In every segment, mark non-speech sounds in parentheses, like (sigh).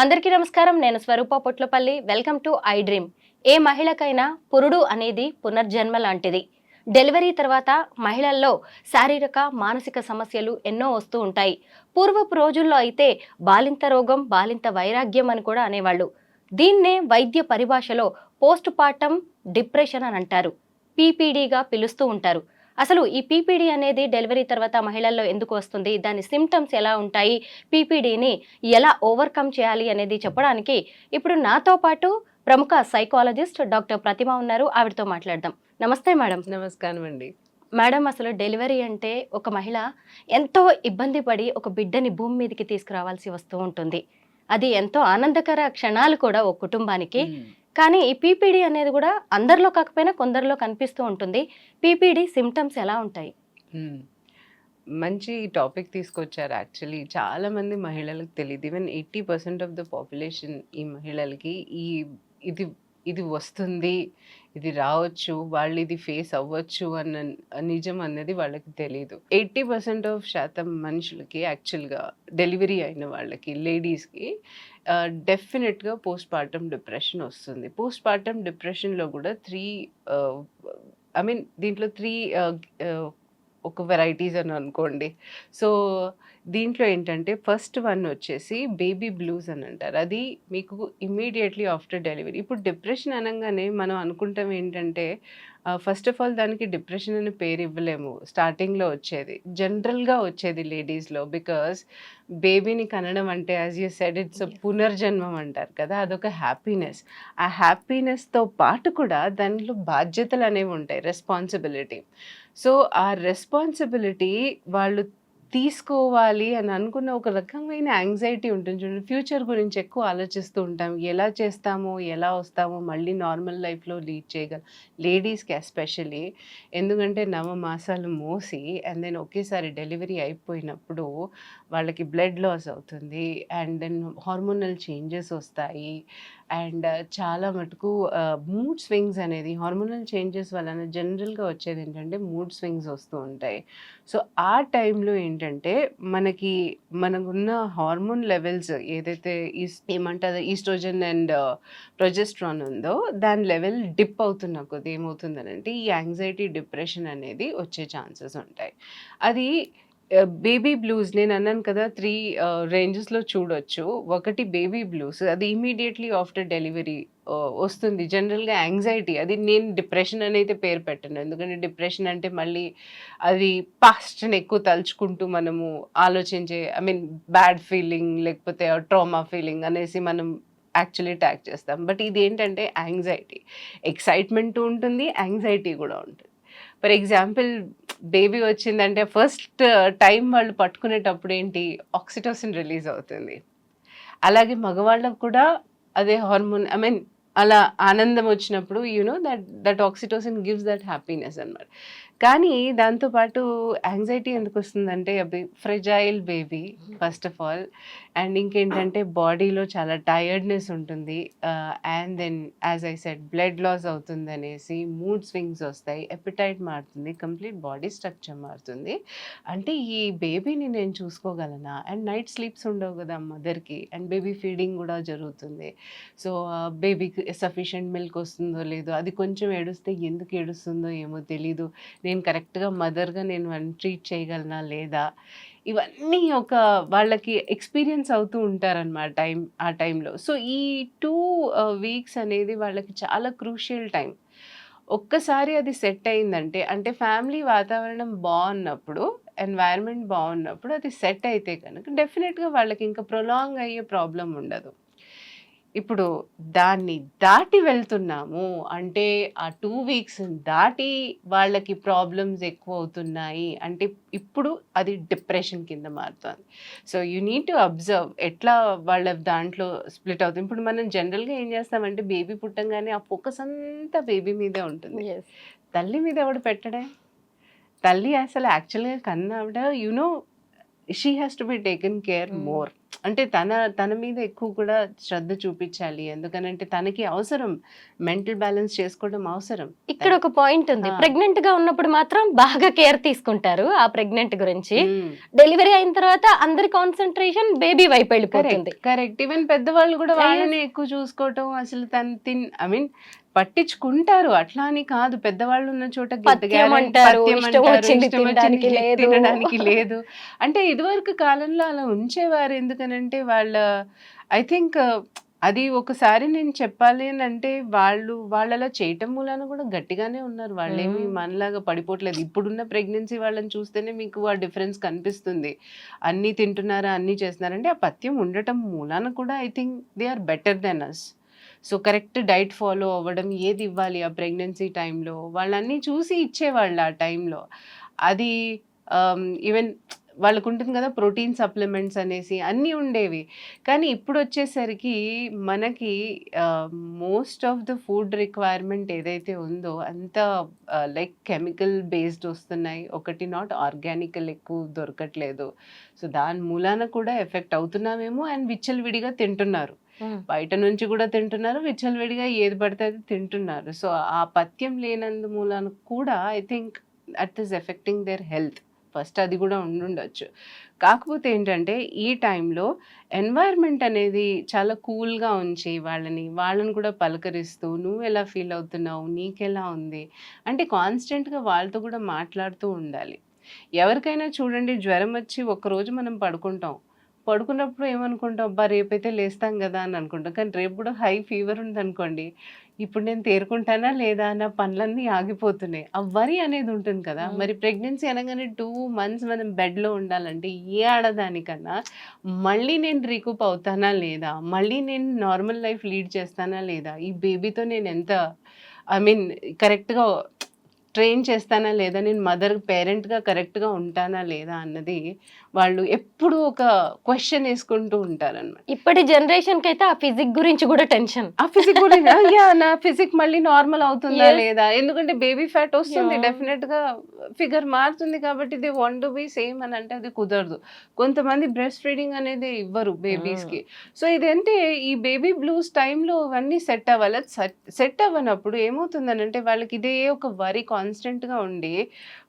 అందరికీ నమస్కారం. నేను Swarupa Potlapalli. Welcome to I dream. ఏ మహిళకైనా పురుడు అనేది పునర్జన్మ లాంటిది. డెలివరీ తర్వాత మహిళల్లో శారీరక మానసిక సమస్యలు ఎన్నో వస్తూ ఉంటాయి. పూర్వపు రోజుల్లో అయితే బాలింత రోగం బాలింత వైరాగ్యం అని కూడా అనేవాళ్ళు. దీన్నే వైద్య పరిభాషలో పోస్ట్ పార్టం డిప్రెషన్ అని అంటారు. పీపీడీగా పిలుస్తూ ఉంటారు. అసలు ఈ పీపీడీ అనేది డెలివరీ తర్వాత మహిళల్లో ఎందుకు వస్తుంది? దాని సిమ్టమ్స్ ఎలా ఉంటాయి? పీపీడీని ఎలా ఓవర్కమ్ చేయాలి అనేది చెప్పడానికి ఇప్పుడు నాతో పాటు ప్రముఖ సైకాలజిస్ట్ డాక్టర్ ప్రతిమ ఉన్నారు. ఆవిడతో మాట్లాడదాం. నమస్తే మేడం. నమస్కారం అండి. మేడం అసలు డెలివరీ అంటే ఒక మహిళ ఎంతో ఇబ్బంది పడి ఒక బిడ్డని భూమి మీదకి తీసుకురావాల్సి వస్తూ ఉంటుంది. అది ఎంతో ఆనందకర క్షణాలు కూడా ఒక కుటుంబానికి కానీ ఈ పీపీడీ అనేది కూడా అందరిలో కాకపోయినా కొందరిలో కనిపిస్తూ ఉంటుంది. పీపీడీ సిమ్టమ్స్ ఎలా ఉంటాయి? మంచి టాపిక్ తీసుకొచ్చారు యాక్చువల్లీ చాలామంది మహిళలకు తెలియదు even eighty percent of the population ఈ మహిళలకి ఈ ఇది ఇది వస్తుంది ఇది రావచ్చు వాళ్ళు ఇది ఫేస్ అవ్వచ్చు అన్న నిజం అన్నది వాళ్ళకి తెలియదు ఎయిటీ పర్సెంట్ ఆఫ్ శాతం మనుషులకి యాక్చువల్గా డెలివరీ అయిన వాళ్ళకి లేడీస్కి డెఫినెట్గా పోస్ట్ పార్టమ్ డిప్రెషన్ వస్తుంది. పోస్ట్ పార్టమ్ డిప్రెషన్లో కూడా త్రీ ఐ మీన్ దీంట్లో త్రీ ఒక వెరైటీస్ అని అనుకోండి. సో దీంట్లో ఏంటంటే ఫస్ట్ వన్ వచ్చేసి బేబీ బ్లూస్ అని అంటారు. అది మీకు ఇమ్మీడియట్లీ ఆఫ్టర్ డెలివరీ ఇప్పుడు డిప్రెషన్ అనగానే మనం అనుకుంటాం ఏంటంటే ఫస్ట్ ఆఫ్ ఆల్ దానికి డిప్రెషన్ అని పేరు ఇవ్వలేము. స్టార్టింగ్లో వచ్చేది. జనరల్గా వచ్చేది లేడీస్లో బికాస్ బేబీని కనడం అంటే యాజ్ యూ సెడ్ ఇట్స్. పునర్జన్మం అంటారు కదా అదొక హ్యాపీనెస్ ఆ హ్యాపీనెస్తో పాటు కూడా దానిలో బాధ్యతలు అనేవి ఉంటాయి. రెస్పాన్సిబిలిటీ సో ఆ రెస్పాన్సిబిలిటీ వాళ్ళు తీసుకోవాలి అని అనుకున్న ఒక రకమైన యాంగ్జైటీ ఉంటుంది చూడండి. ఫ్యూచర్ గురించి ఎక్కువ ఆలోచిస్తూ ఉంటాం. ఎలా చేస్తామో ఎలా వస్తామో మళ్ళీ నార్మల్ లైఫ్లో లీడ్ చేయగలం లేడీస్కి ఎస్పెషలీ ఎందుకంటే నవ మాసాలు మోసి అండ్ దెన్ ఒకేసారి డెలివరీ అయిపోయినప్పుడు వాళ్ళకి బ్లడ్ లాస్ అవుతుంది. అండ్ దెన్ హార్మోనల్ చేంజెస్ వస్తాయి. అండ్ చాలా మటుకు మూడ్ స్వింగ్స్ అనేది హార్మోనల్ చేంజెస్ వలన జనరల్గా వచ్చేది ఏంటంటే మూడ్ స్వింగ్స్ వస్తూ ఉంటాయి. సో ఆ టైంలో ఏంటంటే మనకి మనకున్న హార్మోన్ లెవెల్స్ ఏదైతే ఈస్ ఏమంటారు ఈస్ట్రోజన్ అండ్ ప్రొజెస్ట్రాన్ ఉందో దాని లెవెల్ డిప్ అవుతున్న కొద్ది ఏమవుతుందనంటే ఈ యాంగ్జైటీ డిప్రెషన్ అనేది వచ్చే ఛాన్సెస్ ఉంటాయి. అది బేబీ బ్లూస్ నేను అన్నాను కదా త్రీ రేంజెస్లో చూడొచ్చు. ఒకటి బేబీ బ్లూస్ అది ఇమీడియట్లీ ఆఫ్టర్ డెలివరీ వస్తుంది. జనరల్గా యాంగ్జైటీ అది నేను డిప్రెషన్ అని అయితే పేరు పెట్టను. ఎందుకంటే డిప్రెషన్ అంటే మళ్ళీ అది పాస్ట్ని ఎక్కువ తలుచుకుంటూ మనము ఆలోచించే ఐ మీన్ బ్యాడ్ ఫీలింగ్ లేకపోతే ట్రామా ఫీలింగ్ అనేసి మనం యాక్చువల్లీ ట్యాక్ చేస్తాం. బట్ ఇది ఏంటంటే యాంగ్జైటీ ఎక్సైట్మెంట్ ఉంటుంది యాంగ్జైటీ కూడా ఉంటుంది. ఫర్ ఎగ్జాంపుల్ బేబీ వచ్చిందంటే ఫస్ట్ uh, టైం వాళ్ళు పట్టుకునేటప్పుడు ఏంటి ఆక్సిటోసిన్ రిలీజ్ అవుతుంది. అలాగే మగవాళ్ళకు కూడా అదే హార్మోన్ ఐ మీన్ అలా ఆనందం వచ్చినప్పుడు you know that that oxytocin gives that happiness అనమాట కానీ దాంతోపాటు యాంగ్జైటీ ఎందుకు వస్తుందంటే అవి fragile baby first of all and ఇంకేంటంటే బాడీలో చాలా టైర్డ్నెస్ ఉంటుంది. And then as I said blood loss అవుతుంది అనేసి మూడ్ స్వింగ్స్ వస్తాయి ఎపిటైట్ మారుతుంది కంప్లీట్ బాడీ స్ట్రక్చర్ మారుతుంది. అంటే ఈ బేబీని నేను చూసుకోగలనా? అండ్ నైట్ స్లీప్స్ ఉండవు కదా మదర్కి అండ్ బేబీ ఫీడింగ్ కూడా జరుగుతుంది. సో బేబీకి సఫిషియెంట్ మిల్క్ వస్తుందో లేదో అది కొంచెం ఏడుస్తే ఎందుకు ఏడుస్తుందో ఏమో తెలీదు. నేను కరెక్ట్గా మదర్గా నేను ట్రీట్ చేయగలనా లేదా? ఇవన్నీ ఒక వాళ్ళకి ఎక్స్పీరియన్స్ అవుతూ ఉంటారన్నమాట టైం ఆ టైంలో సో ఈ టూ వీక్స్ అనేది వాళ్ళకి చాలా క్రూషియల్ టైం ఒక్కసారి అది సెట్ అయిందంటే అంటే ఫ్యామిలీ వాతావరణం బాగున్నప్పుడు ఎన్వైర్మెంట్ బాగున్నప్పుడు అది సెట్ అయితే కనుక డెఫినెట్గా వాళ్ళకి ఇంకా ప్రొలాంగ్ అయ్యే ప్రాబ్లం ఉండదు. ఇప్పుడు దాన్ని దాటి వెళ్తున్నాము అంటే ఆ టూ వీక్స్ దాటి వాళ్ళకి ప్రాబ్లమ్స్ ఎక్కువ అవుతున్నాయి అంటే ఇప్పుడు అది డిప్రెషన్ కింద మారుతుంది. So you need to observe ఎట్లా వాళ్ళ దాంట్లో స్ప్లిట్ అవుతుంది. ఇప్పుడు మనం జనరల్గా ఏం చేస్తామంటే బేబీ పుట్టంగానే ఆ ఫోకస్ అంతా బేబీ మీదే ఉంటుంది. తల్లి మీద ఎవడు పెట్టడే? తల్లి అసలు యాక్చువల్గా కన్నా ఆవిడ you know she has to be taken care. More అంటే తన తన మీద ఎక్కువ కూడా శ్రద్ధ చూపించాలి. ఎందుకనంటే తనకి అవసరం. మెంటల్ బ్యాలెన్స్ చేసుకోవడం అవసరం. ఇక్కడ ఒక పాయింట్ ఉంది. ప్రెగ్నెంట్గా ఉన్నప్పుడు మాత్రం బాగా కేర్ తీసుకుంటారు ఆ ప్రెగ్నెంట్ గురించి. డెలివరీ అయిన తర్వాత అందరి కాన్సన్ట్రేషన్ బేబీ వైపు వెళ్ళిపోతుంది. కరెక్ట్ ఈవెన్ పెద్దవాళ్ళు కూడా. వాళ్ళని ఎక్కువ చూసుకోవటం అసలు తను తిన్ ఐ మీన్ పట్టించుకుంటారు. అట్లా అని కాదు. పెద్దవాళ్ళు ఉన్న చోట తినడానికి లేదు. అంటే ఇదివరకు కాలంలో అలా ఉంచేవారు. ఎందుకనంటే వాళ్ళ ఐ థింక్ అది ఒకసారి నేను చెప్పాలి అని అంటే వాళ్ళు వాళ్ళలా చేయటం మూలాన కూడా గట్టిగానే ఉన్నారు. వాళ్ళేమి. మనలాగా పడిపోవట్లేదు. ఇప్పుడున్న ప్రెగ్నెన్సీ వాళ్ళని చూస్తేనే మీకు ఆ డిఫరెన్స్ కనిపిస్తుంది. అన్నీ తింటున్నారా అన్నీ చేస్తున్నారంటే ఆ పథ్యం ఉండటం మూలాన కూడా I think they are better than us so correct diet follow అవ్వడం ఏది ఇవ్వాలి ఆ ప్రెగ్నెన్సీ టైంలో? వాళ్ళన్నీ చూసి ఇచ్చేవాళ్ళు ఆ టైంలో. అది ఈవెన్ వాళ్ళకు ఉంటుంది కదా ప్రోటీన్ సప్లిమెంట్స్ అనేసి అన్నీ ఉండేవి. కానీ ఇప్పుడు వచ్చేసరికి మనకి most of the food requirement ఏదైతే ఉందో అంత లైక్ కెమికల్ బేస్డ్ వస్తున్నాయి. ఒకటి నాట్ ఆర్గానికల్ ఎక్కువ దొరకట్లేదు. సో దాని మూలాన కూడా ఎఫెక్ట్ అవుతున్నామేమో అండ్ విచ్చలవిడిగా తింటున్నారు. బయట నుంచి కూడా తింటున్నారు విచ్చలవిడిగా ఏది పడితే అది తింటున్నారు. సో ఆ పథ్యం లేనందు మూలాన కూడా I think it is affecting their health first అది కూడా ఉండుండొచ్చు కాకపోతే ఏంటంటే ఈ టైంలో ఎన్వైర్న్మెంట్ అనేది చాలా కూల్గా ఉంచి వాళ్ళని వాళ్ళని కూడా పలకరిస్తూ నువ్వు ఎలా ఫీల్ అవుతున్నావు? నీకెలా ఉంది? అంటే కాన్స్టెంట్గా వాళ్ళతో కూడా మాట్లాడుతూ ఉండాలి. ఎవరికైనా చూడండి జ్వరం వచ్చి ఒక్కరోజు మనం పడుకుంటాం. పడుకున్నప్పుడు ఏమనుకుంటాం అబ్బా రేపైతే లేస్తాం కదా అని అనుకుంటాం కానీ రేపు కూడా హై ఫీవర్ ఉందనుకోండి ఇప్పుడు నేను తేరుకుంటానా లేదా నా పనులన్నీ ఆగిపోతున్నాయి ఆ వరి అనేది ఉంటుంది కదా. మరి ప్రెగ్నెన్సీ అనగానే టూ మంత్స్ మనం బెడ్లో ఉండాలంటే ఏ ఆడదానికన్నా మళ్ళీ నేను రికూప్ అవుతానా లేదా మళ్ళీ నేను నార్మల్ లైఫ్ లీడ్ చేస్తానా లేదా ఈ బేబీతో నేను ఎంత ఐ మీన్ కరెక్ట్గా ట్రైన్ చేస్తానా లేదా? నేను మదర్ పేరెంట్గా కరెక్ట్గా ఉంటానా లేదా అన్నది వాళ్ళు ఎప్పుడు ఒక క్వశ్చన్ వేసుకుంటూ ఉంటారన్నమాట. ఇప్పటి జనరేషన్కి అయితే ఆ ఫిజిక్ గురించి కూడా టెన్షన్. ఆ ఫిజిక్ గురించి యా నా ఫిజిక్ మళ్ళీ నార్మల్ అవుతుందా. లేదా? ఎందుకంటే బేబీ ఫ్యాట్ వస్తుంది Yeah. డెఫినెట్గా ఫిగర్ మారుతుంది కాబట్టి ఇది వన్ టు బి సేమ్ అని అంటే అది కుదరదు. కొంతమంది బ్రెస్ట్ ఫీడింగ్ అనేది ఇవ్వరు బేబీస్కి సో ఇదంటే ఈ బేబీ బ్లూస్ టైంలో అవన్నీ సెట్ అవ్వాలి? సెట్ అవ్వనప్పుడు ఏమవుతుందనంటే వాళ్ళకి ఇదే ఒక వరి కాన్స్టెంట్ కాన్స్టెంట్గా ఉండి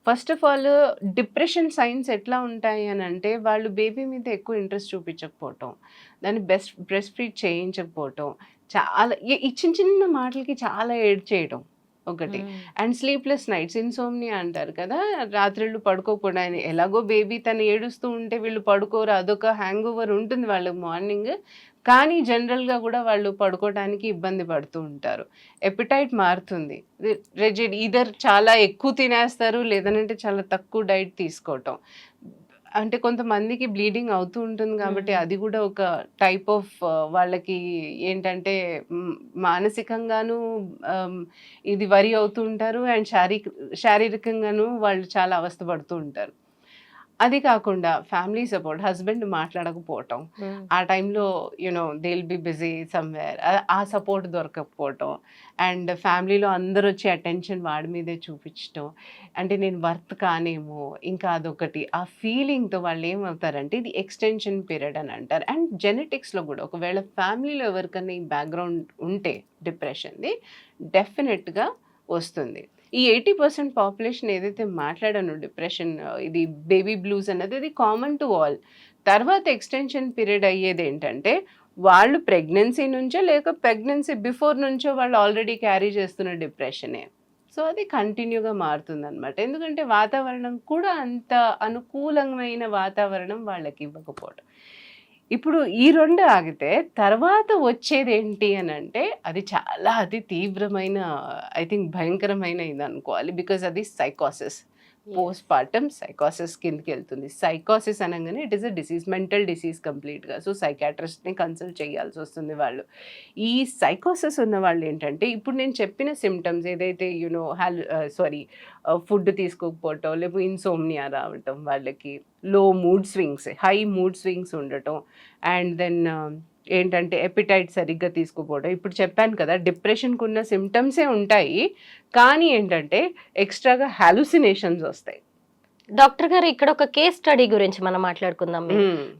first of all depression signs ఎట్లా ఉంటాయి అని అంటే వాళ్ళు బేబీ మీద ఎక్కువ ఇంట్రెస్ట్ చూపించకపోవటం దాన్ని బెస్ట్ బ్రెస్ట్ ఫీడ్ చేయించకపోవటం చాలా ఈ చిన్న చిన్న మాటలకి చాలా ఏడ్ చేయడం ఒకటి. అండ్ స్లీప్లెస్ నైట్స్ ఇన్సోమ్నియా అంటారు కదా రాత్రిళ్ళు పడుకోకపోవడం ఆయన ఎలాగో బేబీ తను ఏడుస్తూ ఉంటే వీళ్ళు పడుకోరు అదొక హ్యాంగ్ ఓవర్ ఉంటుంది వాళ్ళకి మార్నింగ్. కానీ జనరల్గా కూడా వాళ్ళు పడుకోవడానికి ఇబ్బంది పడుతూ ఉంటారు. ఎపిటైట్ మారుతుంది. రెజిడ్ ఈధర్ చాలా ఎక్కువ తినేస్తారు లేదనంటే చాలా తక్కువ డైట్ తీసుకోవటం. అంటే కొంతమందికి బ్లీడింగ్ అవుతూ ఉంటుంది కాబట్టి. అది కూడా ఒక టైప్ ఆఫ్ వాళ్ళకి ఏంటంటే మ్, మానసికంగాను ఆమ్, ఇది వరి అవుతూ ఉంటారు అండ్ శారీర శారీరకంగాను వాళ్ళు చాలా అవస్థ పడుతూ ఉంటారు అది కాకుండా ఫ్యామిలీ సపోర్ట్ హస్బెండ్ మాట్లాడకపోవటం ఆ టైంలో you know they will be busy somewhere ఆ సపోర్ట్ దొరకకపోవటం అండ్ ఫ్యామిలీలో అందరూ వచ్చి అటెన్షన్ వాడి మీదే చూపించటం. అంటే నేను వర్త్ కానేమో ఇంకా అదొకటి. ఆ ఫీలింగ్తో వాళ్ళు ఏమవుతారంటే ఇది ఎక్స్టెన్షన్ పీరియడ్ అని అంటారు. అండ్ జెనెటిక్స్లో కూడా ఒకవేళ ఫ్యామిలీలో ఎవరికైనా ఈ బ్యాక్గ్రౌండ్ ఉంటే డిప్రెషన్ది డెఫినెట్గా వస్తుంది. ఈ ఎయిటీ పర్సెంట్ పాపులేషన్ ఏదైతే మాట్లాడను డిప్రెషన్ ఇది బేబీ బ్లూస్ అన్నది ఇది కామన్ టు ఆల్. తర్వాత ఎక్స్టెన్షన్ పీరియడ్ అయ్యేది ఏంటంటే వాళ్ళు ప్రెగ్నెన్సీ నుంచో లేక ప్రెగ్నెన్సీ బిఫోర్ నుంచో వాళ్ళు ఆల్రెడీ క్యారీ చేస్తున్న డిప్రెషనే. సో అది కంటిన్యూగా మారుతుంది అనమాట ఎందుకంటే వాతావరణం కూడా అంత అనుకూలమైన వాతావరణం వాళ్ళకి ఇవ్వకపోవడం ఇప్పుడు ఈ రెండు ఆగితే తర్వాత వచ్చేది ఏంటి అని అంటే అది చాలా అతి తీవ్రమైన ఐ థింక్ భయంకరమైన ఇది అనుకోవాలి బికాజ్ అది సైకాసిస్. పోస్ట్ పార్టమ్ సైకాసిస్ కిందకి వెళ్తుంది. సైకాసిస్ అనగానే it is a disease mental disease కంప్లీట్గా సో సైకాట్రిస్ట్ని కన్సల్ట్ చేయాల్సి వస్తుంది వాళ్ళు. ఈ సైకాసిస్ ఉన్న వాళ్ళు ఏంటంటే ఇప్పుడు నేను చెప్పిన సిమ్టమ్స్ ఏదైతే యూనో హ్యాల్ సారీ ఫుడ్ తీసుకోకపోవటం లేకపోతే ఇన్సోమ్నియా రావటం వాళ్ళకి low mood swings high mood swings ఉండటం అండ్ దెన్ ఏంటంటే ఎపిటైట్ సరిగ్గా తీసుకోపోవడం ఇప్పుడు చెప్పాను కదా డిప్రెషన్కి ఉన్న సిమ్టమ్సే ఉంటాయి కానీ ఏంటంటే ఎక్స్ట్రాగా హాలుసినేషన్స్ వస్తాయి డాక్టర్ గారు ఇక్కడ ఒక కేస్ స్టడీ గురించి మనం మాట్లాడుకుందాం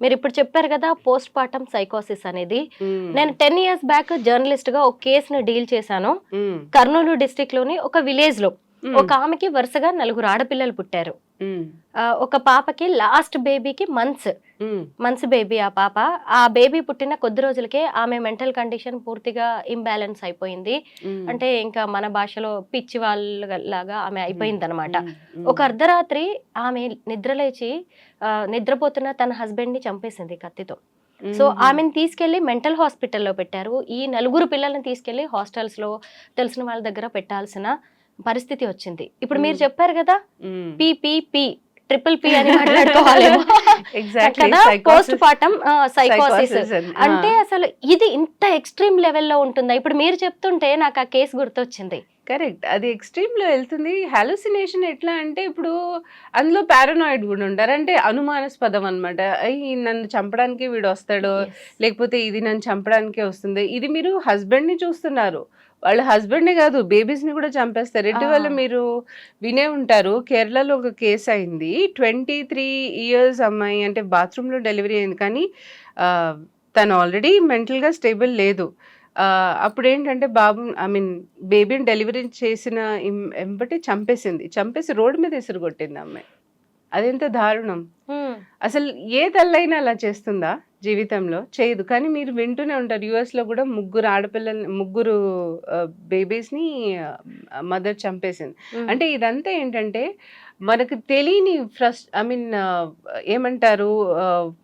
మీరు. ఇప్పుడు చెప్పారు కదా పోస్ట్ పార్టం సైకోసిస్ అనేది. నేను టెన్ ఇయర్స్ బ్యాక్ జర్నలిస్ట్గా ఒక కేసును డీల్ చేశాను. కర్నూలు డిస్టిక్లోని ఒక విలేజ్లో. ఒక ఆమెకి వరుసగా నలుగురు ఆడపిల్లలు పుట్టారు ఒక పాపకి లాస్ట్ బేబీకి మంత్స్. మంత్స్ బేబీ ఆ పాప ఆ బేబీ పుట్టిన కొద్ది రోజులకే ఆమె మెంటల్ కండిషన్ పూర్తిగా ఇంబ్యాలెన్స్ అయిపోయింది. అంటే ఇంకా మన భాషలో పిచ్చి వాళ్ళ లాగా ఆమె అయిపోయింది అనమాట. ఒక అర్ధరాత్రి ఆమె నిద్రలేచి నిద్రపోతున్న తన హస్బెండ్ని చంపేసింది కత్తితో సో. ఆమెను తీసుకెళ్ళి మెంటల్ హాస్పిటల్లో పెట్టారు ఈ నలుగురు పిల్లల్ని తీసుకెళ్ళి హాస్టల్స్లో తెలిసిన వాళ్ళ దగ్గర పెట్టాల్సిన పరిస్థితి వచ్చింది. ఇప్పుడు మీరు. చెప్పారు కదా. పిపిపి ట్రిపుల్ పి అని మాట్లాడుకోవాలేమో. (laughs) కదా. పోస్ట్ పార్టం సైకోసిస్ అంటే. అసలు ఇది ఇంత ఎక్స్ట్రీమ్ లెవెల్లో ఉంటుందా? ఇప్పుడు మీరు చెప్తుంటే నాకు ఆ కేసు గుర్తొచ్చింది. కరెక్ట్ అది ఎక్స్ట్రీమ్లో వెళ్తుంది. హాలుసినేషన్ ఎట్లా అంటే ఇప్పుడు అందులో పారానాయిడ్ కూడా ఉంటారు. అంటే అనుమానాస్పదం అనమాట అయ్యి నన్ను చంపడానికి వీడు వస్తాడు. లేకపోతే ఇది నన్ను చంపడానికే వస్తుంది. ఇది మీరు హస్బెండ్ని చూస్తున్నారు. వాళ్ళ హస్బెండ్ని కాదు బేబీస్ని కూడా చంపేస్తారు. ఇటీవల. మీరు వినే ఉంటారు. కేరళలో ఒక కేసు అయింది. ట్వంటీ త్రీ ఇయర్స్ అమ్మాయి అంటే బాత్రూమ్లో డెలివరీ అయింది. కానీ తను ఆల్రెడీ మెంటల్గా స్టేబుల్ లేదు. అప్పుడు ఏంటంటే బాబు ఐ మీన్ బేబీని డెలివరీ చేసిన ఎంబటి చంపేసింది. చంపేసి రోడ్డు మీద ఇసురు కొట్టింది అమ్మాయి. అదెంత దారుణం. అసలు ఏ తల్లైనా అలా చేస్తుందా? జీవితంలో చేయదు. కానీ మీరు వింటూనే ఉంటారు. యుఎస్లో కూడా ముగ్గురు ఆడపిల్లల్ని ముగ్గురు బేబీస్ని మదర్ చంపేసింది. అంటే ఇదంతా ఏంటంటే మనకు తెలియని ఫ్రస్ ఐ మీన్ ఏమంటారు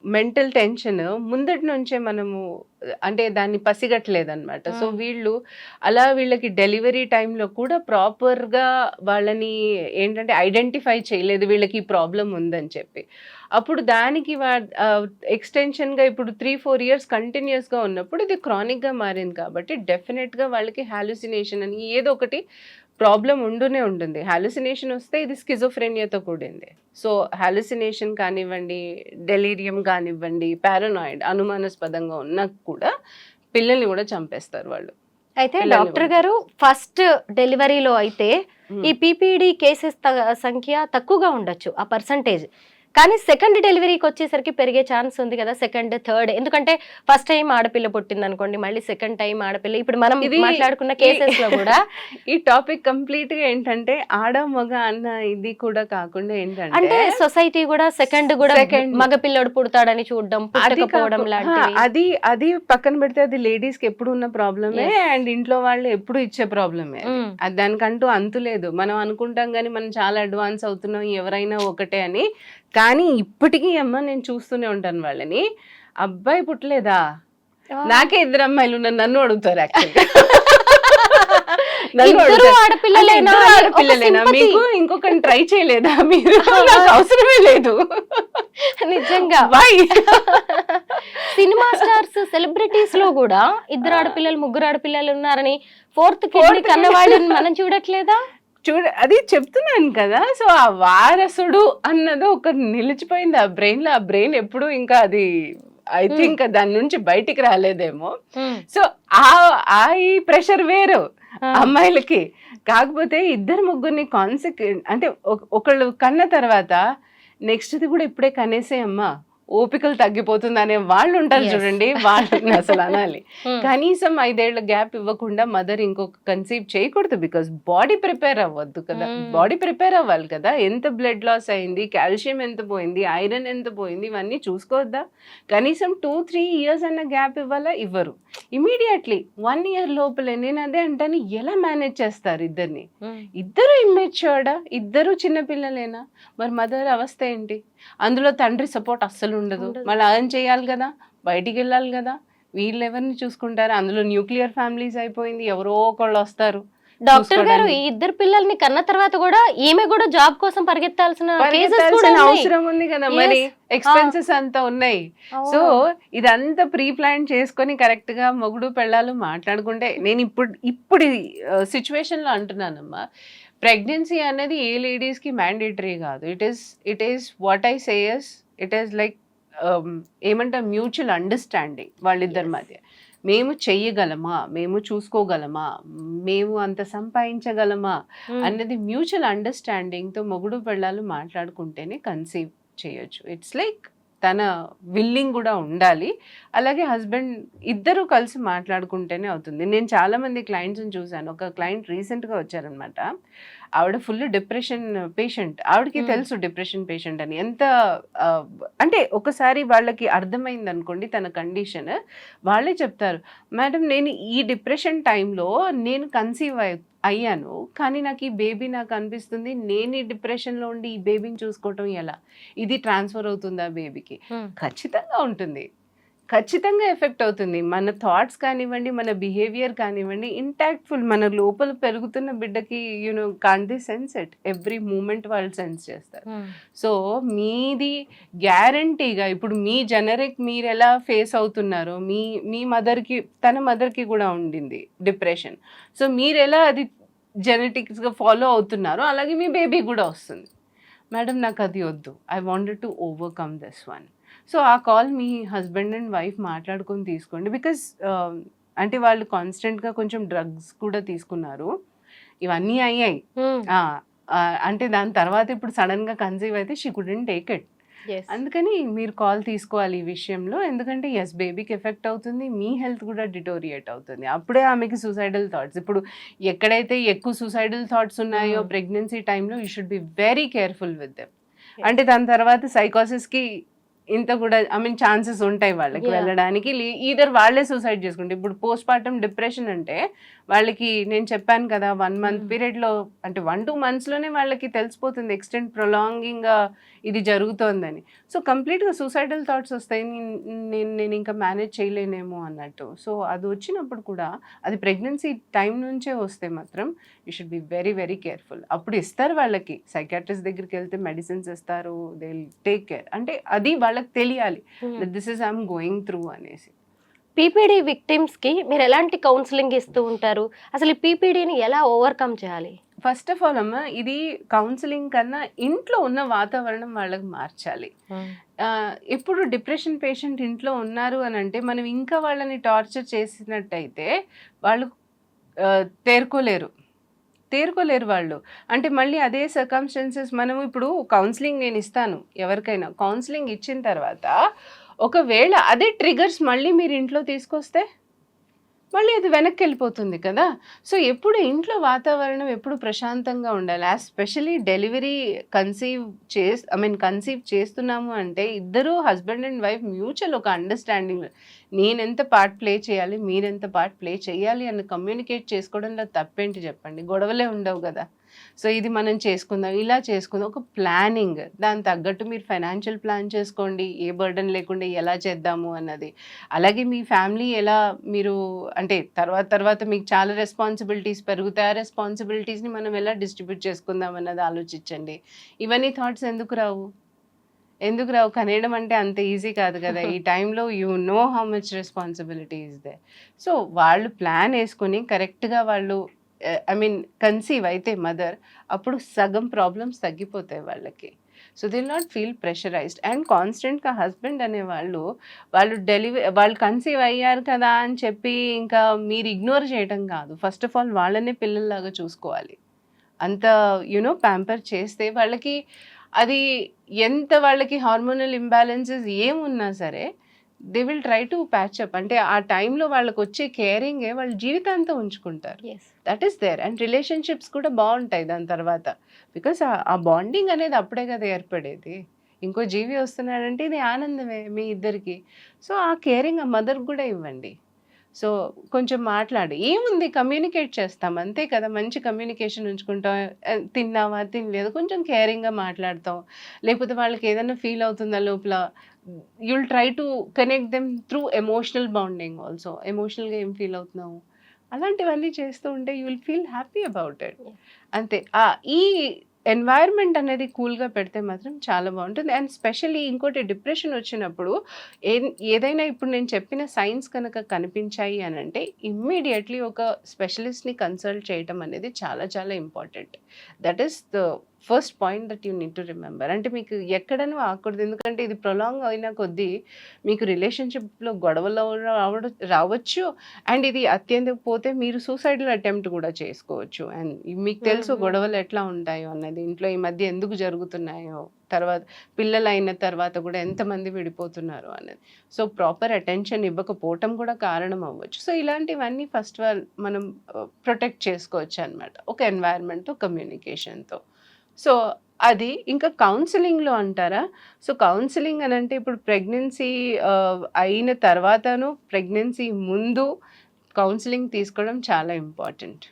మెంటల్ టెన్షన్ ముందటి నుంచే మనము అంటే దాన్ని పసిగట్టలేదన్నమాట. సో. వీళ్ళు అలా వీళ్ళకి డెలివరీ టైంలో కూడా ప్రాపర్గా వాళ్ళని ఏంటంటే ఐడెంటిఫై చేయలేదు. వీళ్ళకి ఈ ప్రాబ్లం ఉందని చెప్పి. అప్పుడు దానికి వా ఎక్స్టెన్షన్గా ఇప్పుడు త్రీ ఫోర్ ఇయర్స్ కంటిన్యూస్గా ఉన్నప్పుడు ఇది క్రానిక్గా మారింది కాబట్టి డెఫినెట్గా వాళ్ళకి హాలుసినేషన్ అని ఏదో ఒకటి ప్రాబ్లం ఉండునే ఉంటుంది. హాలుసినేషన్ వస్తే ఇది స్కిజోఫ్రెనియాతో కూడింది. సో హాలుసినేషన్ కానివ్వండి డెలీరియం కానివ్వండి పారానాయిడ్ అనుమానాస్పదంగా ఉన్నా కూడా పిల్లల్ని కూడా చంపేస్తారు వాళ్ళు. అయితే డాక్టర్. గారు ఫస్ట్ డెలివరీలో అయితే ఈ పీపీడి కేసెస్ సంఖ్య తక్కువగా ఉండొచ్చు ఆ పర్సంటేజ్ కానీ సెకండ్ డెలివరీకి వచ్చేసరికి పెరిగే ఛాన్స్ ఉంది కదా సెకండ్ థర్డ్ ఎందుకంటే ఫస్ట్ టైం ఆడపిల్ల పుట్టింది అనుకోండి మళ్ళీ సెకండ్ టైం ఆడపిల్ల. ఇప్పుడు మనం ఇది- మాట్లాడుకున్న కేసెస్లో కూడా (laughs) ఈ టాపిక్ కంప్లీట్గా ఏంటంటే ఆడ మగ అన్న ఇది కూడా కాకుండా అంటే ఏంటంటే సొసైటీ కూడా సెకండ్ కూడా. మగ పిల్లడు పుడతాడని చూడడం పుట్టకపోవడం లాంటివి. అది అది పక్కన పెడితే అది లేడీస్కి ఎప్పుడు ఉన్న ప్రాబ్లమే. అండ్ ఇంట్లో వాళ్ళు ఎప్పుడు ఇచ్చే ప్రాబ్లమే దానికంటూ అంతు లేదు. మనం అనుకుంటాం కానీ మనం చాలా అడ్వాన్స్ అవుతున్నాం ఎవరైనా ఒకటే అని. కానీ ఇప్పటికీ అమ్మ నేను చూస్తూనే ఉంటాను వాళ్ళని. అబ్బాయి పుట్టలేదా? నాకే ఇద్దరు అమ్మాయిలు ఉన్నారు నన్ను అడుగుతారు (laughs) ఆడపిల్లలేనా. మీకు ఇంకొకరిని ట్రై చేయలేదా మీరు? నాకు అవసరమే లేదు. నిజంగా? సినిమా స్టార్స్ సెలబ్రిటీస్లో కూడా ఇద్దరు ఆడపిల్లలు ముగ్గురు ఆడపిల్లలు ఉన్నారని ఫోర్త్ కిడ్నీ కన్నవాళ్ళని మనం చూడట్లేదా? చూడ అది చెప్తున్నాను కదా. సో ఆ వారసుడు అన్నది ఒక నిలిచిపోయింది ఆ బ్రెయిన్లో ఆ బ్రెయిన్ ఎప్పుడు ఇంకా అది ఐ. థింక్ దాని నుంచి బయటికి రాలేదేమో. సో ఆ ఆ ఈ ప్రెషర్ వేరు అమ్మాయిలకి. కాకపోతే ఇద్దరు ముగ్గురిని కాన్సిక్వెంట్ అంటే ఒక- ఒకళ్ళు కన్న తర్వాత నెక్స్ట్ది కూడా ఇప్పుడే కనేసే అమ్మా ఓపికలు తగ్గిపోతుంది అనే వాళ్ళు ఉంటారు. చూడండి వాళ్ళని అసలు అనాలి (laughs) Hmm. కనీసం ఐదేళ్ళ గ్యాప్ ఇవ్వకుండా మదర్ ఇంకొక కన్సీవ్ చేయకూడదు బికాస్ బాడీ ప్రిపేర్ అవ్వద్దు కదా Hmm. బాడీ ప్రిపేర్ అవ్వాలి కదా ఎంత బ్లడ్ లాస్ అయింది కాల్షియం ఎంత పోయింది ఐరన్ ఎంత పోయింది ఇవన్నీ చూసుకోవద్దా కనీసం టూ త్రీ ఇయర్స్ అన్న గ్యాప్ ఇవ్వాలా ఇవ్వరు ఇమీడియట్లీ వన్ ఇయర్ లోపలే నేను అదే అంటాను ఎలా మేనేజ్ చేస్తారు ఇద్దరిని? ఉమ్. ఇద్దరు ఇమ్మెచ్యూర్డా ఇద్దరు చిన్నపిల్లలేనా మరి మదర్ అవస్థ ఏంటి? అందులో తండ్రి సపోర్ట్ అస్సలు ఉండదు. ఉండదు. మళ్ళీ అర్న్ చేయాలి కదా? బయటికి వెళ్ళాలి కదా? వీళ్ళు ఎవరిని చూసుకుంటారు? అందులో న్యూక్లియర్ ఫ్యామిలీస్ అయిపోయింది. ఎవరో ఒకళ్ళు వస్తారు. డాక్టర్ గారు. ఈ ఇద్దరు పిల్లల్ని కన్న తర్వాత కూడా ఈమె కూడా జాబ్ కోసం పరిగెత్తాల్సిన. అవసరం ఉంది కదా మరి. ఎక్స్పెన్సెస్ అంతా ఉన్నాయి. సో ఇదంతా ప్రీ ప్లాన్ చేసుకొని కరెక్ట్గా మొగుడు పెళ్ళాలు మాట్లాడుకుంటే నేను ఇప్పుడు ఇప్పుడు సిచ్యువేషన్లో అంటున్నానమ్మా ప్రెగ్నెన్సీ అనేది ఏ లేడీస్కి మ్యాండేటరీ కాదు it is it is what I says it is like ఏమంటారు మ్యూచువల్ అండర్స్టాండింగ్ వాళ్ళిద్దరి. మధ్య మేము చెయ్యగలమా? మేము చూసుకోగలమా? మేము అంత సంపాదించగలమా? అన్నది మ్యూచువల్ అండర్స్టాండింగ్తో మొగుడు పెళ్ళాలు మాట్లాడుకుంటేనే కన్సీవ్ చేయొచ్చు. ఇట్స్ లైక్ తన విల్లింగ్ కూడా ఉండాలి. అలాగే హస్బెండ్ ఇద్దరు కలిసి మాట్లాడుకుంటేనే అవుతుంది. నేను చాలా మంది క్లయింట్స్ని చూశాను. ఒక క్లయింట్ రీసెంట్గా వచ్చారనమాట. ఆవిడ ఫుల్ డిప్రెషన్ పేషెంట్. ఆవిడకి. తెలుసు డిప్రెషన్ పేషెంట్ అని. ఎంత అంటే ఒకసారి వాళ్ళకి అర్థమైంది అనుకోండి తన కండిషన్ వాళ్ళే చెప్తారు మేడం నేను ఈ డిప్రెషన్ టైంలో నేను కన్సీవ్ అయ్యాను కానీ నాకు ఈ బేబీ నాకు అనిపిస్తుంది నేను ఈ డిప్రెషన్లో ఉండి ఈ బేబీని చూసుకోవటం ఎలా? ఇది ట్రాన్స్ఫర్ అవుతుందా బేబీకి? ఖచ్చితంగా ఉంటుంది. ఖచ్చితంగా ఎఫెక్ట్ అవుతుంది. మన థాట్స్ కానివ్వండి మన బిహేవియర్ కానివ్వండి ఇంటాక్ట్ఫుల్ మన లోపల పెరుగుతున్న బిడ్డకి you know can the sense it every moment వాళ్ళు సెన్స్ చేస్తారు. సో మీది గ్యారంటీగా ఇప్పుడు మీ జనరిక్ మీరు ఎలా ఫేస్ అవుతున్నారో మీ మీ మదర్కి తన మదర్కి కూడా ఉండింది డిప్రెషన్ సో మీరు ఎలా అది జెనెటిక్స్గా ఫాలో అవుతున్నారో అలాగే మీ బేబీ కూడా వస్తుంది. మేడం నాకు అది వద్దు. I wanted to overcome this one so ఆ కాల్ మీ హస్బెండ్ అండ్ వైఫ్ మాట్లాడుకొని తీసుకోండి. బికాస్ అంటే వాళ్ళు కాన్స్టెంట్గా కొంచెం డ్రగ్స్ కూడా తీసుకున్నారు. ఇవన్నీ అయ్యాయి. ఆ, అంటే దాని తర్వాత ఇప్పుడు సడన్గా కన్సీవ్ అయితే షీ కుడెంట్ టేక్ ఇట్ అందుకని మీరు కాల్ తీసుకోవాలి ఈ విషయంలో. ఎందుకంటే ఎస్ బేబీకి ఎఫెక్ట్ అవుతుంది. మీ హెల్త్ కూడా డిటోరియేట్ అవుతుంది. అప్పుడే ఆమెకి సూసైడల్ థాట్స్ ఇప్పుడు ఎక్కడైతే ఎక్కువ సూసైడల్ థాట్స్ ఉన్నాయో Hmm. ప్రెగ్నెన్సీ టైంలో you should be very careful with them అంటే దాని తర్వాత సైకోసిస్కి ఇంత కూడా ఐ మీన్ ఛాన్సెస్ ఉంటాయి వాళ్ళకి. వెళ్ళడానికి ఈధర్ వాళ్ళే సూసైడ్ చేసుకుంటే ఇప్పుడు పోస్ట్ పార్టమ్ డిప్రెషన్ అంటే వాళ్ళకి నేను చెప్పాను కదా వన్ మంత్. పీరియడ్లో అంటే వన్ టూ మంత్స్లోనే వాళ్ళకి తెలిసిపోతుంది ఎక్స్టెంట్ ప్రొలాంగింగ్ ఇది జరుగుతోందని సో కంప్లీట్గా సూసైడల్ థాట్స్ వస్తాయి నేను నేను ఇంకా మేనేజ్ చేయలేనేమో అన్నట్టు సో అది వచ్చినప్పుడు కూడా అది ప్రెగ్నెన్సీ టైం నుంచే వస్తే మాత్రం you should be very very careful. అప్పుడు ఇస్తారు వాళ్ళకి. సైకాట్రిస్ట్ దగ్గరికి వెళ్తే మెడిసిన్స్ ఇస్తారు దే టేక్ కేర్ అంటే అది వాళ్ళకి తెలియాలి. This is I'm going through అనేసి. పీపీడీ విక్టిమ్స్కి మీరు ఎలాంటి కౌన్సిలింగ్ ఇస్తూ ఉంటారు? అసలు ఈ పీపీడీని ఎలా ఓవర్కమ్ చేయాలి? ఫస్ట్ ఆఫ్ ఆల్ అమ్మ ఇది కౌన్సిలింగ్ కన్నా ఇంట్లో ఉన్న వాతావరణం వాళ్ళకి మార్చాలి. ఆ, ఇప్పుడు డిప్రెషన్ పేషెంట్ ఇంట్లో ఉన్నారు అని అంటే మనం ఇంకా వాళ్ళని టార్చర్ చేసినట్టయితే వాళ్ళు తేరుకోలేరు. తేరుకోలేరు వాళ్ళు. అంటే మళ్ళీ అదే సర్కమ్స్టెన్సెస్ మనం ఇప్పుడు కౌన్సిలింగ్ నేను ఇస్తాను ఎవరికైనా. కౌన్సిలింగ్ ఇచ్చిన తర్వాత ఒకవేళ అదే ట్రిగర్స్ మళ్ళీ మీరు ఇంట్లో తీసుకొస్తే? మళ్ళీ అది వెనక్కి వెళ్ళిపోతుంది కదా. సో ఎప్పుడు ఇంట్లో వాతావరణం ఎప్పుడు ప్రశాంతంగా ఉండాలి? ఎస్పెషలీ డెలివరీ కన్సీవ్ చేస్ ఐ మీన్ కన్సీవ్ చేస్తున్నాము అంటే ఇద్దరు హస్బెండ్ అండ్ వైఫ్ మ్యూచువల్ ఒక అండర్స్టాండింగ్. నేను ఎంత పార్ట్ ప్లే చేయాలి? మీరెంత పార్ట్ ప్లే చేయాలి? అని కమ్యూనికేట్ చేసుకోవడంలో తప్పేంటి చెప్పండి? గొడవలే ఉండవు కదా. సో ఇది మనం చేసుకుందాం ఇలా చేసుకుందాం. ఒక ప్లానింగ్ దాని తగ్గట్టు మీరు ఫైనాన్షియల్ ప్లాన్ చేసుకోండి ఏ బర్డన్ లేకుండా ఎలా చేద్దాము అన్నది. అలాగే మీ ఫ్యామిలీ ఎలా మీరు అంటే తర్వాత తర్వాత మీకు చాలా రెస్పాన్సిబిలిటీస్ పెరుగుతాయి. ఆ రెస్పాన్సిబిలిటీస్ని మనం ఎలా డిస్ట్రిబ్యూట్ చేసుకుందాం అన్నది ఆలోచించండి. ఇవన్నీ థాట్స్ ఎందుకు రావు? ఎందుకు రావు? కనేయడం అంటే అంత ఈజీ కాదు కదా. ఈ (laughs) టైంలో you know how much responsibility is there. So వాళ్ళు ప్లాన్ వేసుకొని కరెక్ట్గా వాళ్ళు ఐ మీన్ కన్సీవ్ అయితే మదర్ అప్పుడు సగం ప్రాబ్లమ్స్ తగ్గిపోతాయి వాళ్ళకి. So they'll not feel pressurised and కాన్స్టెంట్గా హస్బెండ్ అనేవాళ్ళు వాళ్ళు డెలివరీ వాళ్ళు కన్సీవ్ అయ్యారు కదా అని చెప్పి ఇంకా మీరు ఇగ్నోర్ చేయడం కాదు. ఫస్ట్ ఆఫ్ ఆల్ వాళ్ళనే పిల్లల్లాగా చూసుకోవాలి. అంత యునో ప్యాంపర్ చేస్తే వాళ్ళకి అది ఎంత వాళ్ళకి హార్మోనల్ ఇంబ్యాలెన్సెస్ ఏమున్నా సరే they will try to patch up అంటే ఆ టైంలో వాళ్ళకి వచ్చే కేరింగే వాళ్ళు జీవితాంతం ఉంచుకుంటారు. That is there and relationships కూడా బాగుంటాయి దాని తర్వాత. బికాస్ ఆ బాండింగ్ అనేది అప్పుడే కదా ఏర్పడేది. ఇంకో జీవి వస్తున్నాడంటే ఇది ఆనందమే మీ ఇద్దరికి. సో ఆ కేరింగ్ ఆ మదర్కి కూడా ఇవ్వండి. సో కొంచెం మాట్లాడి. ఏముంది? కమ్యూనికేట్ చేస్తాం. అంతే కదా? మంచి కమ్యూనికేషన్ ఉంచుకుంటాం. తిన్నావా? తినలేదు. కొంచెం కేరింగ్గా మాట్లాడతాం. లేకపోతే వాళ్ళకి ఏదైనా ఫీల్ అవుతుందా లోపల? You'll try to connect them through emotional bonding also. ఎమోషనల్గా ఏం ఫీల్ అవుతున్నావు? అలాంటివన్నీ చేస్తూ ఉంటే you will feel happy about it. అంతే. ఈ ఎన్వైర్న్మెంట్ అనేది కూల్గా పెడితే మాత్రం చాలా బాగుంటుంది. అండ్ స్పెషల్లీ ఇంకోటి డిప్రెషన్ వచ్చినప్పుడు ఏ ఏదైనా ఇప్పుడు నేను చెప్పిన సైన్స్ కనుక కనిపించాయి అని అంటే ఇమ్మీడియట్లీ ఒక స్పెషలిస్ట్ని కన్సల్ట్ చేయటం అనేది చాలా చాలా important that is the first point that you need to remember అంటే మీకు ఎక్కడనూ ఆకూడదు. ఎందుకంటే ఇది ప్రొలాంగ్ అయిన కొద్దీ మీకు రిలేషన్షిప్లో గొడవలు రావడం రావచ్చు. అండ్ ఇది అత్యంత పోతే మీరు సూసైడల్ అటెంప్ట్ కూడా చేసుకోవచ్చు. అండ్ మీకు తెలుసు. గొడవలు ఎట్లా ఉంటాయో అన్నది. ఇంట్లో ఈ మధ్య ఎందుకు జరుగుతున్నాయో తర్వాత పిల్లలు అయిన తర్వాత కూడా ఎంతమంది విడిపోతున్నారు అనేది సో ప్రాపర్ అటెన్షన్ ఇవ్వకపోవటం కూడా కారణం అవ్వచ్చు. సో ఇలాంటివన్నీ ఫస్ట్ ఆల్ మనం ప్రొటెక్ట్ చేసుకోవచ్చు అనమాట ఒక ఎన్వైర్న్మెంట్తో కమ్యూనికేషన్తో సో అది ఇంకా కౌన్సిలింగ్లో అంటారా? సో కౌన్సిలింగ్ అని అంటే ఇప్పుడు ప్రెగ్నెన్సీ అయిన తర్వాతను ప్రెగ్నెన్సీ ముందు కౌన్సిలింగ్ తీసుకోవడం చాలా ఇంపార్టెంట్.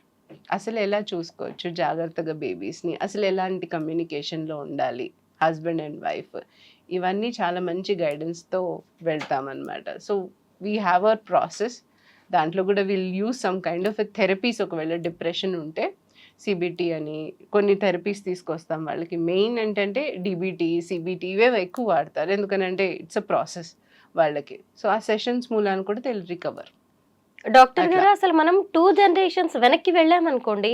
అసలు ఎలా చూసుకోవచ్చు జాగ్రత్తగా బేబీస్ని? అసలు ఎలాంటి కమ్యూనికేషన్లో ఉండాలి? Husband and wife. ఇవన్నీ చాలా మంచి గైడెన్స్తో వెళ్తామన్నమాట. So we have our process దాంట్లో కూడా will use some kind of therapies ఒకవేళ డిప్రెషన్ ఉంటే సిబిటి అని కొన్ని థెరపీస్ తీసుకొస్తాం వాళ్ళకి. మెయిన్ ఏంటంటే డిబిటి సిబిటి ఇవే ఎక్కువ వాడతారు. ఎందుకనంటే ఇట్స్ అ ప్రాసెస్ వాళ్ళకి. సో ఆ సెషన్స్ మూలాన్ని కూడా తెలియ రికవర్ డాక్టర్. గారు అసలు మనం టూ జనరేషన్స్ వెనక్కి వెళ్ళామనుకోండి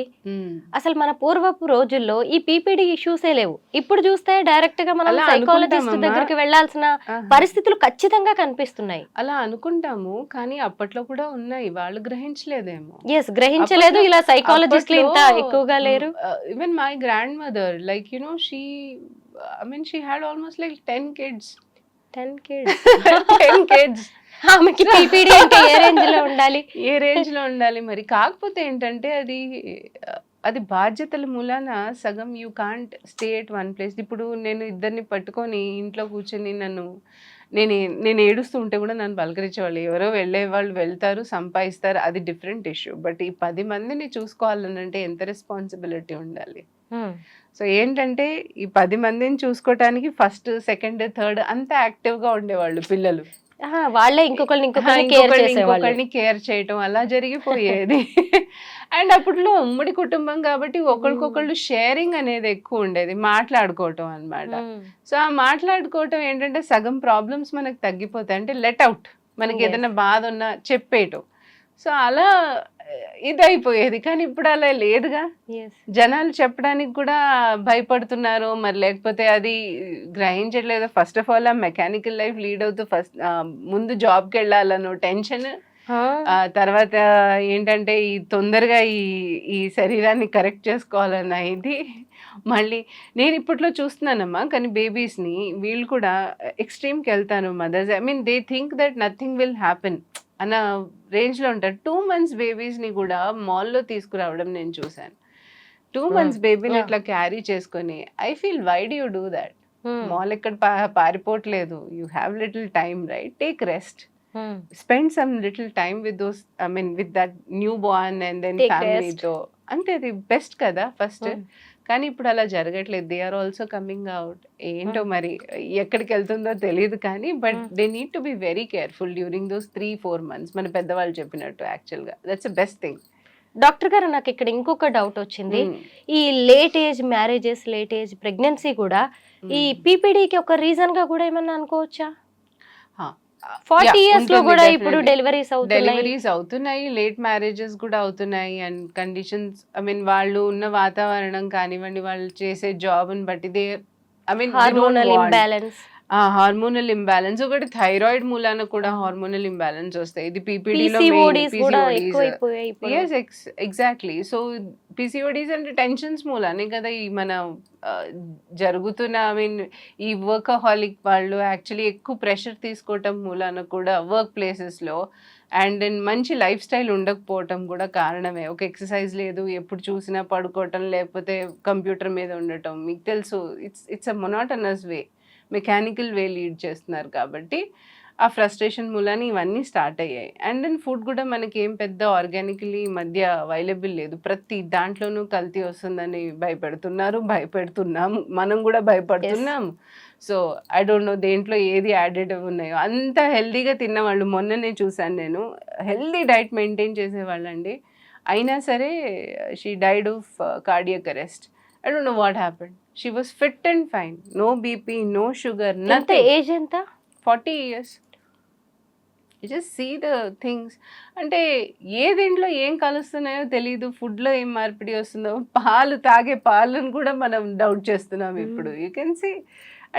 అసలు మన పూర్వపు రోజుల్లో ఈ పీపీడి ఇష్యూసే లేవు. ఇప్పుడు చూస్తే డైరెక్ట్గా మనం సైకాలజిస్ట్. దగ్గరికి వెళ్ళాల్సిన పరిస్థితులు ఖచ్చితంగా కనిపిస్తున్నాయి. అలా అనుకుంటాము కానీ అప్పట్లో కూడా ఉన్నాయి. వాళ్ళు గ్రహించలేదేమో. ఎస్ గ్రహించలేదు. ఇలా సైకాలజిస్టులు ఇంత ఎక్కువగా లేరు. Even my grandmother like you know she I mean she had almost like ten kids ten kids ten kids ఆమెకి అంటే ఏ రేంజ్లో ఉండాలి? ఏ రేంజ్లో ఉండాలి మరి? కాకపోతే ఏంటంటే అది అది బాధ్యతల మూలాన సగం you can't stay at one place ఇప్పుడు నేను ఇద్దరిని పట్టుకొని ఇంట్లో కూర్చొని నన్ను నేను నేను ఏడుస్తూ ఉంటే కూడా నన్ను పలకరించేవాళ్ళు. ఎవరో వెళ్ళే వాళ్ళు వెళ్తారు సంపాదిస్తారు అది డిఫరెంట్ ఇష్యూ బట్ ఈ పది మందిని చూసుకోవాలనంటే ఎంత రెస్పాన్సిబిలిటీ ఉండాలి? సో ఏంటంటే ఈ పది మందిని చూసుకోవటానికి ఫస్ట్ సెకండ్ థర్డ్ అంత యాక్టివ్గా ఉండేవాళ్ళు పిల్లలు. వాళ్ళే ఇంకొకరిని ఇంకొకరిని కేర్ చేయటం అలా జరిగిపోయేది. అండ్ అప్పట్లో ఉమ్మడి కుటుంబం కాబట్టి ఒకరికొకళ్ళు షేరింగ్ అనేది ఎక్కువ ఉండేది మాట్లాడుకోవటం అన్నమాట. మ్మ్. సో ఆ మాట్లాడుకోవటం ఏంటంటే సగం ప్రాబ్లమ్స్ మనకు తగ్గిపోతాయి. అంటే లెట్ అవుట్ మనకి. ఏదైనా బాధ ఉన్నా చెప్పేయటం. సో అలా ఇది అయిపోయేది కానీ ఇప్పుడు అలా లేదుగా. జనాలు చెప్పడానికి కూడా భయపడుతున్నారు. మరి లేకపోతే అది గ్రహించట్లేదు. ఫస్ట్ ఆఫ్ ఆల్ ఆ మెకానికల్ లైఫ్ లీడ్ అవుతూ ఫస్ట్ ముందు జాబ్కి వెళ్ళాలనో టెన్షన్ తర్వాత ఏంటంటే ఈ తొందరగా ఈ ఈ శరీరాన్ని కరెక్ట్ చేసుకోవాలన్న ఇది మళ్ళీ నేను ఇప్పట్లో చూస్తున్నానమ్మా. కానీ బేబీస్ని వీళ్ళు కూడా ఎక్స్ట్రీమ్కి వెళ్తాను mothers I mean they think that nothing will happen అన్న రేంజ్లో ఉంటారు. టూ మంత్స్ బేబీస్ని కూడా మాల్లో తీసుకురావడం నేను చూశాను. టూ మంత్స్ బేబీని. అట్లా క్యారీ చేసుకొని I feel why do you do that. Mall ఎక్కడ పారిపోవట్లేదు. You have little time right take rest. Spend some little time with those I mean with that newborn and then ఫ్యామిలీతో అంటే అది best కదా first. కానీ ఇప్పుడు అలా జరగట్లేదు. They are also coming out ఏంటో Mm. మరి ఎక్కడికి వెళ్తుందో తెలియదు కానీ but. They need to be very careful during those three four months మన పెద్దవాళ్ళు చెప్పినట్టు యాక్చువల్గా దట్స్ బెస్ట్ థింగ్ డాక్టర్ గారు నాకు ఇక్కడ ఇంకొక డౌట్ వచ్చింది. ఈ late age marriages late age pregnancy కూడా ఈ పీపీడీకి ఒక రీజన్గా కూడా ఏమన్నా అనుకోవచ్చా? ఫార్టీ ఇయర్స్లో కూడా ఇప్పుడు డెలివరీస్ అవుతున్నాయి. డెలివరీస్ అవుతున్నాయి లేట్ మ్యారేజెస్ కూడా అవుతున్నాయి అండ్ కండిషన్స్ ఐ మీన్ వాళ్ళు ఉన్న వాతావరణం కానివ్వండి వాళ్ళు చేసే జాబ్ని బట్టి they I mean hormonal imbalance hormonal imbalance ఒకటి థైరాయిడ్ మూలాన కూడా హార్మోనల్ ఇంబ్యాలెన్స్ వస్తాయి. ఇది పీపీడీలో ఎక్స్ ఎగ్జాక్ట్లీ సో పీసీఓడీస్ అంటే టెన్షన్స్ మూలానే కదా ఈ మన ఆ, జరుగుతున్న ఐ మీన్ ఈ వర్కహాలిక్ వాళ్ళు యాక్చువల్లీ ఎక్కువ ప్రెషర్ తీసుకోవటం మూలాన కూడా వర్క్ ప్లేసెస్లో అండ్ దెన్ మంచి లైఫ్ స్టైల్ ఉండకపోవటం కూడా కారణమే. ఒక ఎక్సర్సైజ్ లేదు ఎప్పుడు చూసినా పడుకోవటం లేకపోతే కంప్యూటర్ మీద ఉండటం. మీకు తెలుసు it's it's a monotonous way mechanical way lead చేస్తున్నారు కాబట్టి ఆ ఫ్రస్ట్రేషన్ మూలాన ఇవన్నీ స్టార్ట్ అయ్యాయి. అండ్ దెన్ ఫుడ్ కూడా మనకి ఏం పెద్ద ఆర్గానికలీ మధ్య అవైలబుల్ లేదు. ప్రతి దాంట్లోనూ కల్తీ వస్తుందని భయపెడుతున్నారు భయపెడుతున్నాము. మనం కూడా భయపడుతున్నాము. సో ఐ డోంట్ నో దేంట్లో ఏది యాడెడ్ ఉన్నాయో. అంత హెల్దీగా తిన్నవాళ్ళు మొన్ననే చూశాను నేను. హెల్దీ డైట్ మెయింటైన్ చేసేవాళ్ళండి. అయినా సరే she died of cardiac arrest. I don't know what happened she was fit and fine no BP no sugar ఎంత ఏజ్ ఎంత? Forty years just see the things అంటే ఏ దీంట్లో ఏం కలుస్తున్నాయో తెలియదు ఫుడ్లో ఏం మార్పిడి వస్తుందో పాలు తాగే పాలను కూడా మనం డౌట్ చేస్తున్నాం ఇప్పుడు. యూ కెన్ సీ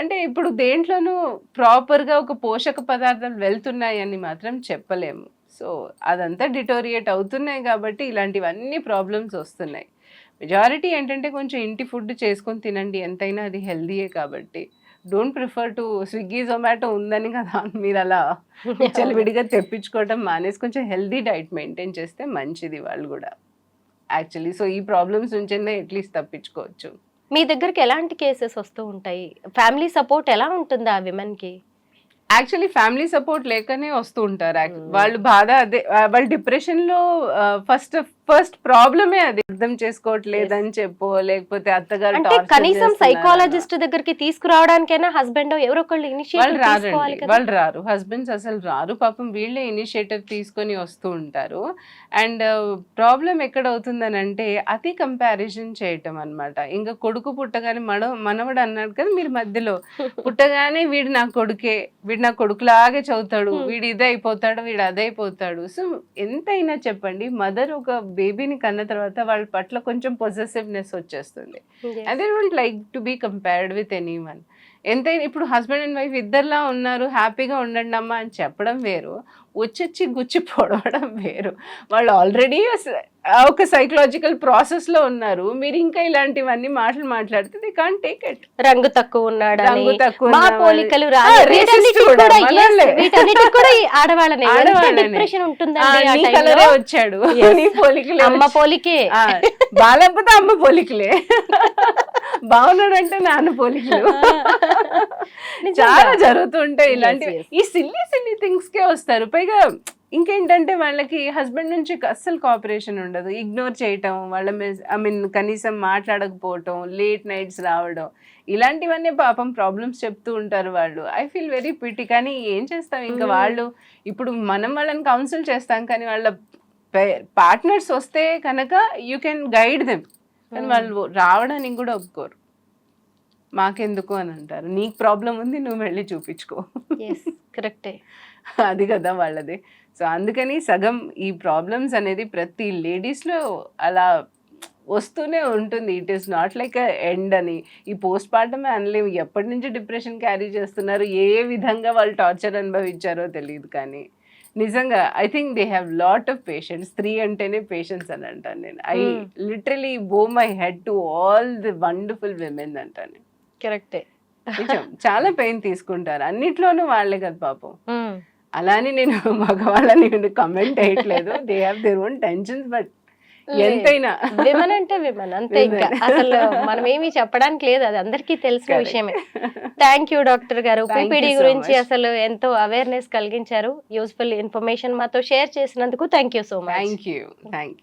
అంటే ఇప్పుడు దేంట్లోనూ ప్రాపర్గా ఒక పోషక పదార్థాలు వెళ్తున్నాయని మాత్రం చెప్పలేము. సో అదంతా డిటోరియేట్ అవుతున్నాయి కాబట్టి ఇలాంటివన్నీ ప్రాబ్లమ్స్ వస్తున్నాయి. మెజారిటీ ఏంటంటే కొంచెం ఇంటి ఫుడ్ చేసుకొని తినండి ఎంతైనా అది హెల్దీయే కాబట్టి. Don't prefer to Swiggy Zomato ఉందని కదా మీరు అలా (laughs) విడిగా తెప్పించుకోవడం మానేసి కొంచెం హెల్దీ డైట్ మెయింటైన్ చేస్తే మంచిది వాళ్ళు కూడా. యాక్చువల్లీ సో ఈ ప్రాబ్లమ్స్ నుంచైనా అట్లీస్ట్ తప్పించుకోవచ్చు. మీ దగ్గరికి ఎలాంటి కేసెస్ వస్తూ ఉంటాయి? ఫ్యామిలీ సపోర్ట్ ఎలా ఉంటుంది ఆ విమెన్కి యాక్చువల్లీ ఫ్యామిలీ సపోర్ట్ లేకనే వస్తూ ఉంటారు. Hmm. వాళ్ళు బాధ అదే వాళ్ళు డిప్రెషన్లో ఫస్ట్ ఫస్ట్ ప్రాబ్లమే అది. అర్థం చేసుకోవట్లేదని చెప్పో లేకపోతే అత్తగారు అంటే కనీసం. సైకాలజిస్ట్ దగ్గరికి తీసుకురావడానికైనా హస్బెండ్ ఎవరో ఒకళ్ళు వాళ్ళు ఇనిషియేటివ్ తీసుకోవాలి రారండి వాళ్ళు రారు. హస్బెండ్స్ అసలు రారు. పాపం వీళ్ళే ఇనిషియేటివ్ తీసుకొని వస్తూ ఉంటారు. అండ్ ప్రాబ్లం ఎక్కడ అవుతుందని అంటే అతి కంపారిజన్ చేయటం అన్నమాట. ఇంకా కొడుకు పుట్టగానే మన మనవడు అన్నాడు కదా మీరు మధ్యలో (laughs) పుట్టగానే వీడు నా కొడుకే వీడు నా కొడుకులాగే చదువుతాడు Hmm. వీడు ఇది అయిపోతాడు వీడు అదే అయిపోతాడు. సో ఎంతైనా చెప్పండి మదర్ ఒక బేబీని కన్న తర్వాత వాళ్ళ పట్ల కొంచెం పొజెసివ్నెస్ వచ్చేస్తుంది. And they don't like to be compared with anyone ఎంతైనా ఇప్పుడు హస్బెండ్ అండ్ వైఫ్ ఇద్దరులా ఉన్నారు హ్యాపీగా ఉండండి అమ్మా అని చెప్పడం వేరు. వచ్చొచ్చి గుచ్చి పొడవడం వేరు. వాళ్ళు ఆల్రెడీ ఒక సైకలాజికల్ ప్రాసెస్లో ఉన్నారు. మీరు ఇంకా ఇలాంటివన్నీ మాటలు మాట్లాడితే దే కాన్ టేక్ ఇట్ రంగు తక్కువ ఉన్నాడని. రంగు తక్కువ. పోలికలు కలరే. వచ్చాడు. నీ పోలికలే అమ్మ. పోలికే. ఆ, బాలకపోతే అమ్మ పోలికలే. బాగున్నాడంటే నాన్న పోలికలు. చాలా జరుగుతుంటాయి ఇలాంటి Yes, yes. ఈ సిల్లీ సిల్లీ థింగ్స్ కే వస్తారు. పైగా ఇంకేంటంటే వాళ్ళకి హస్బెండ్ నుంచి అస్సలు కోఆపరేషన్ ఉండదు. ఇగ్నోర్ చేయటం వాళ్ళ ఐ మీన్ కనీసం మాట్లాడకపోవటం లేట్ నైట్స్ రావడం ఇలాంటివన్నీ పాపం ప్రాబ్లమ్స్ చెప్తూ ఉంటారు వాళ్ళు. ఐ ఫీల్ వెరీ పిటి కానీ ఏం చేస్తాం? ఇంకా Mm. వాళ్ళు ఇప్పుడు మనం వాళ్ళని కౌన్సిల్ చేస్తాం కానీ వాళ్ళ పార్ట్నర్స్ వస్తే కనుక యూ కెన్ గైడ్ దెమ్ కానీ Mm. వాళ్ళు రావడానికి కూడా ఒప్పుకోరు. మాకెందుకు అని అంటారు. నీకు ప్రాబ్లం ఉంది నువ్వు వెళ్ళి చూపించుకో. కరెక్టే అది కదా వాళ్ళది. సో అందుకని సగం ఈ ప్రాబ్లమ్స్ అనేది ప్రతి లేడీస్లో అలా వస్తూనే ఉంటుంది. It is not like end అని. ఈ పోస్ట్ పార్టమే అనలేము. ఎప్పటి నుంచి డిప్రెషన్ క్యారీ చేస్తున్నారు? ఏ విధంగా వాళ్ళు టార్చర్ అనుభవించారో తెలియదు కానీ. నిజంగా I think they have lot of patients స్త్రీ అంటేనే పేషెన్స్ అని అంటాను నేను. I. Literally bow my head to all the wonderful women అంటాను కరెక్టే నిజం చాలా పెయిన్ తీసుకుంటారు. అన్నిట్లోనూ వాళ్ళే కదా పాపం. అలా అని నేను మగవాళ్ళని కమెంట్ వేయట్లేదు. They have their own tensions but ఎంతైనా. విమన్ అంటే విమన్ అంతే ఇంకా. అసలు మనం ఏమీ చెప్పడానికి లేదు అది అందరికీ తెలిసిన. విషయమే. థ్యాంక్ యూ డాక్టర్ గారు. పీపీడీ గురించి. అసలు ఎంతో అవేర్నెస్ కలిగించారు. యూస్ఫుల్ ఇన్ఫర్మేషన్ మాతో షేర్ చేసినందుకు thank you so much thank you thank